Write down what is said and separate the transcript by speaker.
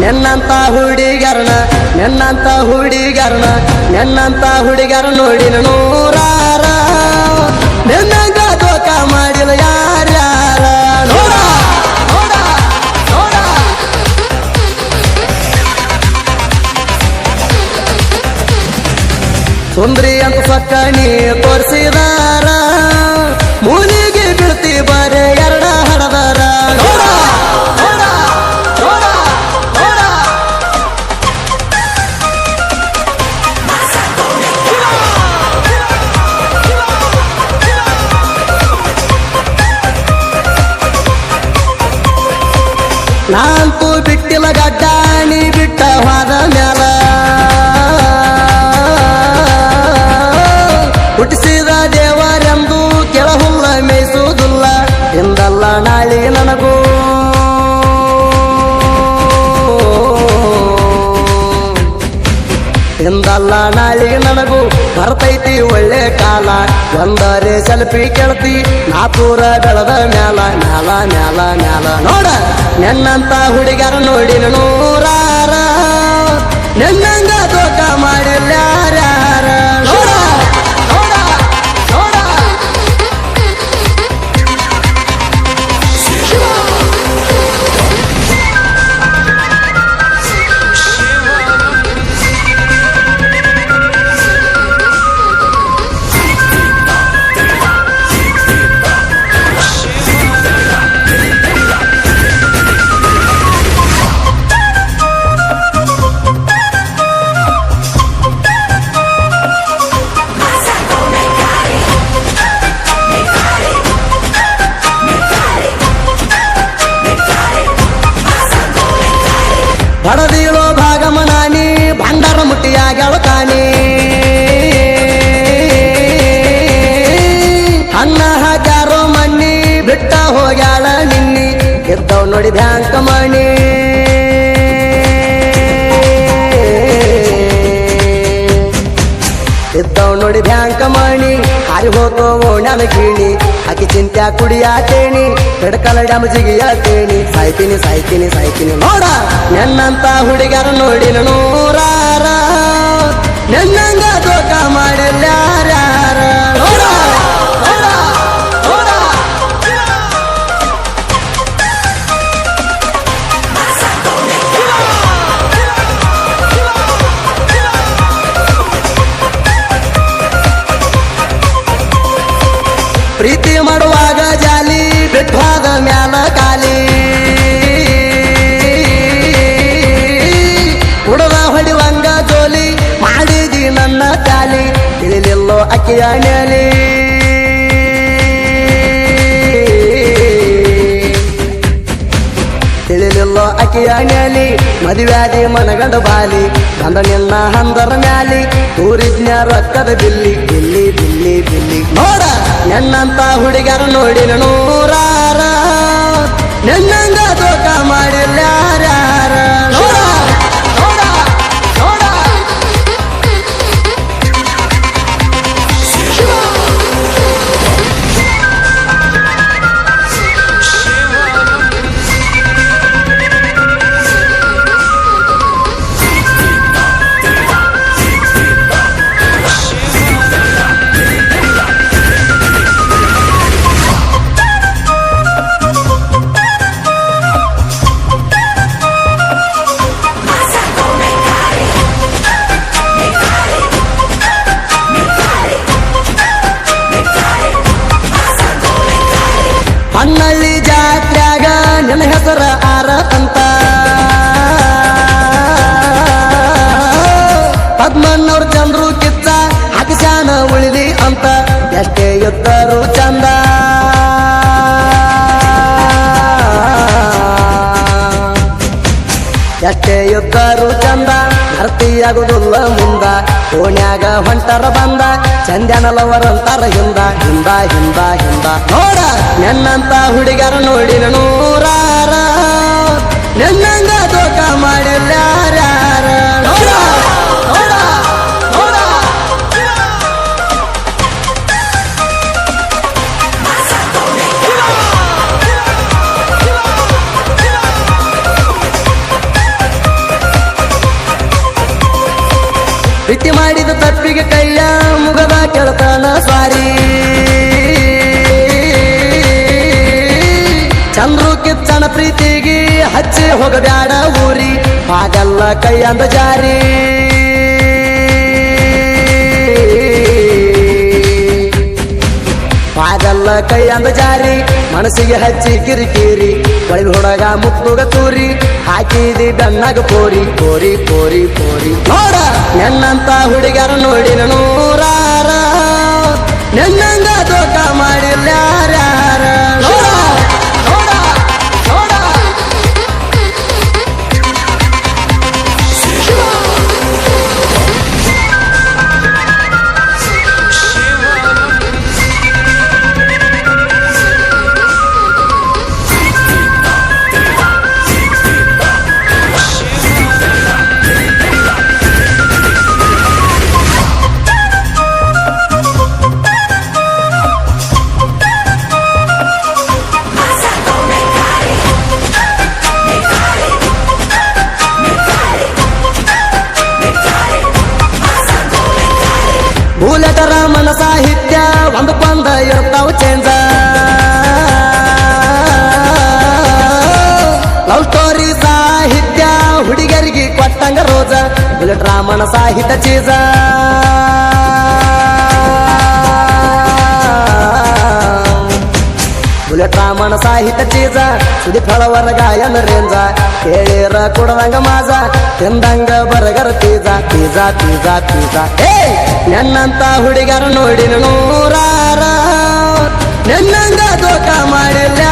Speaker 1: ನೆನ್ನಂತ ಹುಡುಗರನ ನೆನ್ನಂತ ಹುಡುಗರನ ನೆನ್ನಂತ ಹುಡುಗರ ನೋಡಿನ ನೂರಾರ. ನೆನ್ನಂಗ ತೋಕ ಮಾಡಿಲ್ಲ ಯಾರ್ಯಾರ ಸುಂದ್ರಿ ಅಂತ ಸೊಕ್ಕ ನೀ ತೋರಿಸಿದಾರ ಮೂಲಿಗೆ ಬೀಳ್ತಿ ಬರೇ ಎರಡ ಹಡದಾರ ನೋಡ ನೋಡ ನೋಡ ನೋಡ ನಾಂತೂ ಬಿಟ್ಟಿಲ್ಲ ಗಡ್ಡ ನೀ ಬಿಟ್ಟ ಹೋದ ಎಂದಲ್ಲ ನಾಳಿಗೆ ನನಗೂ ಬರ್ತೈತಿ ಒಳ್ಳೆ ಕಾಲ. ಒಂದರೆ ಸೆಲ್ಫಿ ಕೇಳ್ತಿ ನಾ ಪೂರ ಬೆಳೆದ ಮ್ಯಾಲ ಮ್ಯಾಲ ಮ್ಯಾಲ ಮ್ಯಾಲ. ನೋಡ, ನೆನ್ನಂತ ಹುಡುಗರ ನೋಡಿ ನೂರಾರ. ನೆನ್ನಂಗ ದೋಕ ಮಾಡಿಲ್ಲ ನೋಡಿ ಬ್ಯಾಂಕ್ ಮಣಿ ಇದ್ದವ್ ನೋಡಿ ಬ್ಯಾಂಕ್ ಮಣಿ ಹಾರಿ ಹೋಗೋ ಓಣ್ಯಾನ ಗೀಣಿ ಆಕಿ ಚಿಂತ್ಯ ಕುಡಿಯಾತೇನಿ ಹಿಡ್ಕಲ ಡ್ಯಾಮ್ ಜಿಗಿಯಾತೇನಿ ಸಾಯ್ತೀನಿ ಸಾಯ್ತೀನಿ ಸಾಯ್ತೀನಿ ನೋಡ ನೆನ್ನಂತ ಹುಡುಗರ ನೋಡಿ ನೂರಾರ ನೆನ್ನಂಗ ದೋಕ ಮಾಡಿಲ್ಲ ನೆಲಿ ತಿಳಿಲಿಲ್ಲೋ ಅಕ್ಕಿಯ ನೆಲಿ ಮದುವ್ಯಾದಿ ಮನಗಂಡ ಬಾಲಿ. ಬಂದ ನಿನ್ನ ಹಂದರ ಮ್ಯಾಲಿ. ತೂರಿಜ್ಞ ರೊಕ್ಕದ ಬಿಲ್ಲಿ. ಬಿಲ್ಲಿ ಬಿಲ್ಲಿ ಬಿಲ್ಲಿ. ನೋಡ, ನನ್ನಂತ ಹುಡುಗರು ನೋಡಿ ನೂರಾರ. ನೆನ್ನಂಗ ತೋಟ ಮಾಡಿಲ್ಲ ನಿನ್ನ ಹೆಸರ ಆರ ಅಂತ. ಪದ್ಮನ್ನವ್ರ ಜನರು ಕಿತ್ತ ಹಾಕಿಸ್ಯಾನ ಉಳಿದಿ ಅಂತ. ಎಷ್ಟೇ ಇದ್ದರು ಎಷ್ಟೇ ಇದ್ದರು ಚಂದ ಭರ್ತಿಯಾಗುದಿಲ್ಲ ಮುಂದ. ಓಣ್ಯಾಗ ಹೊಂಟರ ಬಂದ, ಚಂದ್ಯಾನಲವರಂತಾರ ಹಿಂದ. ಹಿಂದ ಹಿಂದ ಹಿಂದ. ನೋಡ, ನನ್ನಂತ ಹುಡುಗರ ನೋಡಿನ ನೂರಾರ ಪ್ರೀತಿ ಮಾಡಿದ ತಪ್ಪಿಗೆ ಕೈಯ ಮುಗದ ಕೆಳತನ ಸಾರಿ ಚಂದ್ರು ಕಿಚ್ಚನ ಪ್ರೀತಿಗೆ ಹಚ್ಚಿ ಹೋಗಬ್ಯಾಡ ಊರಿ. ಹಾಗಲ್ಲ ಕೈಯಂದ ಜಾರಿ. ಹಾಗಲ್ಲ ಕೈಯಂದ ಜಾರಿ. ಮನಸ್ಸಿಗೆ ಹಚ್ಚಿ ಕಿರಿಕಿರಿ ಒಳಗೆ ಹೊಡಗ ಮುತ್ತುಗ ತೂರಿ, ಹಾಕಿದಿ ಬೆನ್ನಾಗ ಪೋರಿ ಪೋರಿ ಪೋರಿ ಪೋರಿ. ನೋಡ, ನೆನ್ನಂತ ಹುಡುಗರ ನೋಡಿ ನೂರಾರ. ನೆನ್ನಂಗ ತೋಟ ಮಾಡಿಲ್ಲ ಬುಲೆಟರ ಮನ ಸಾಹಿತ್ಯ ಒಂದಕ್ಕೊಂದ ಇರ್ತಾವ ಚೇಂಜ ಲವ್ ಸ್ಟೋರಿ ಸಾಹಿತ್ಯ ಹುಡುಗರಿಗೆ ಕೊಟ್ಟಂಗ ರೋಜ ಬುಲೆಟ್ ರಾಮನ ಸಾಹಿತ್ಯ ಚೀಜ ಬುಲೆಟ್ ರಾಮನ ಸಾಹಿತ್ಯ ಚೀಜ ಸುದಿ ಫಳವರ ಗಾಯನ ರೇಂಜ. ಕೇಳಿರ ಕೊಡದಂಗ ಮಾಜ, ತಿಂದಂಗ ಬರಗರ ತೀಜ. ತೀಜ ತೀಜ ತೀಜ. ಏ ನನ್ನಂತ ಹುಡುಗರ ನೋಡಿ ನೂರಾರ. ನೆನ್ನಂಗ ದೋಖ ಮಾಡಿಲ್ಲ